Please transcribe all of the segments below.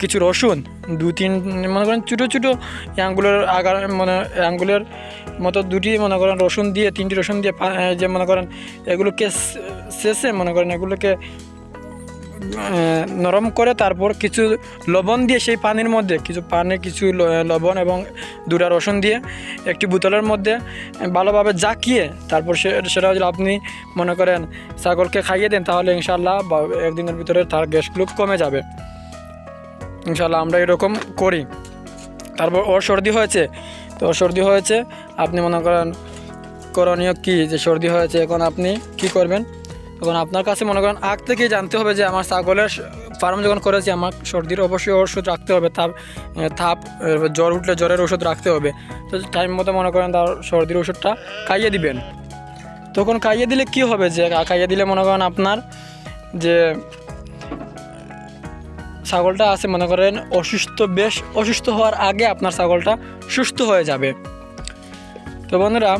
কিছু রসুন দু তিন মনে করেন ছোটো ছোটো আঙ্গুলের আগার মানে আঙ্গুলের মতো দুটি, মনে করেন রসুন দিয়ে, তিনটি রসুন দিয়ে যে মনে করেন এগুলোকে শেষে মনে করেন এগুলোকে নরম করে তারপর কিছু লবণ দিয়ে সেই পানির মধ্যে, কিছু পানি, কিছু লবণ এবং দুটা রসুন দিয়ে একটি বোতলের মধ্যে ভালোভাবে জাকিয়ে তারপর সেটা যদি আপনি মনে করেন ছাগলকে খাইয়ে দেন, তাহলে ইনশাল্লাহ একদিনের ভিতরে তার গ্যাস গ্যাসগুলো কমে যাবে। ইনশাল্লাহ আমরা এরকম করি। তারপর ওর সর্দি হয়েছে, তো ওর সর্দি হয়েছে, আপনি মনে করেন করণীয় কি যে সর্দি হয়েছে, এখন আপনি কি করবেন? তখন আপনার কাছে মনে করেন আগ থেকে জানতে হবে যে আমার ছাগলের ফার্ম যখন করেছি, আমার সর্দির অবশ্যই ওষুধ রাখতে হবে তাপ থাপ জ্বর উঠলে জ্বরের ওষুধ রাখতে হবে। তো টাইম মতো মনে করেন তার সর্দির ওষুধটা খাইয়ে দিবেন। তখন খাইয়ে দিলে কি হবে যে, খাইয়ে দিলে মনে করেন আপনার যে ছাগলটা আছে, মনে করেন, অসুস্থ, বেশ অসুস্থ হওয়ার আগে আপনার ছাগলটা সুস্থ হয়ে যাবে। তো বন্ধুরা,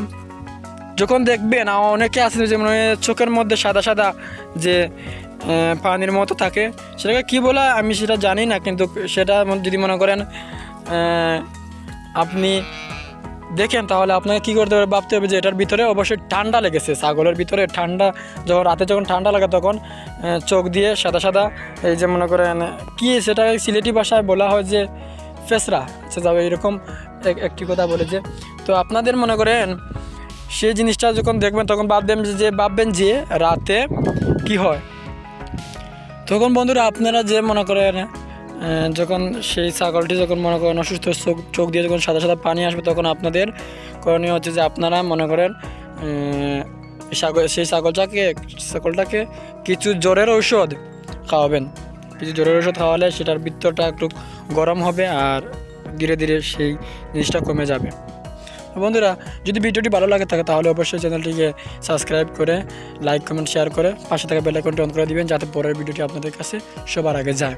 যখন দেখবেন অনেকে আছে যে মানে চোখের মধ্যে সাদা সাদা যে পানির মতো থাকে, সেটাকে কি বলে আমি সেটা জানি না, কিন্তু সেটা যদি মনে করেন আপনি দেখেন তাহলে আপনাকে কী করতে হবে, ভাবতে হবে যে এটার ভিতরে অবশ্যই ঠান্ডা লেগেছে, ছাগলের ভিতরে ঠান্ডা, যখন রাতে যখন ঠান্ডা লাগে তখন চোখ দিয়ে সাদা সাদা, এই যে মনে করেন, কি সেটা সিলেটি ভাষায় বলা হয় যে ফেসরা আচ্ছা যাবে এরকম এক- একটি কথা বলে যে, তো আপনাদের মনে করেন, সেই জিনিসটা যখন দেখবেন তখন ভাববেন যে ভাববেন যে রাতে কি হয়। তখন বন্ধুরা আপনারা যে মনে করেন যখন সেই ছাগলটি যখন মনে করেন অসুস্থ চোখ চোখ দিয়ে যখন সাদা সাদা পানি আসবে তখন আপনাদের করণীয় হচ্ছে যে আপনারা মনে করেন ছাগল সেই ছাগলটাকে ছাগলটাকে কিছু জ্বরের ঔষধ খাওয়াবেন। কিছু জ্বরের ওষুধ খাওয়ালে সেটার ভিতরটা একটু গরম হবে আর ধীরে ধীরে সেই জিনিসটা কমে যাবে। বন্ধুরা, যদি ভিডিওটি ভালো লাগে থাকে তাহলে অবশ্যই চ্যানেলটিকে সাবস্ক্রাইব করে, লাইক, কমেন্ট, শেয়ার করে পাশে থাকা বেল আইকনটি অন করে দিবেন যাতে পরের ভিডিওটি আপনাদের কাছে সবার আগে যায়।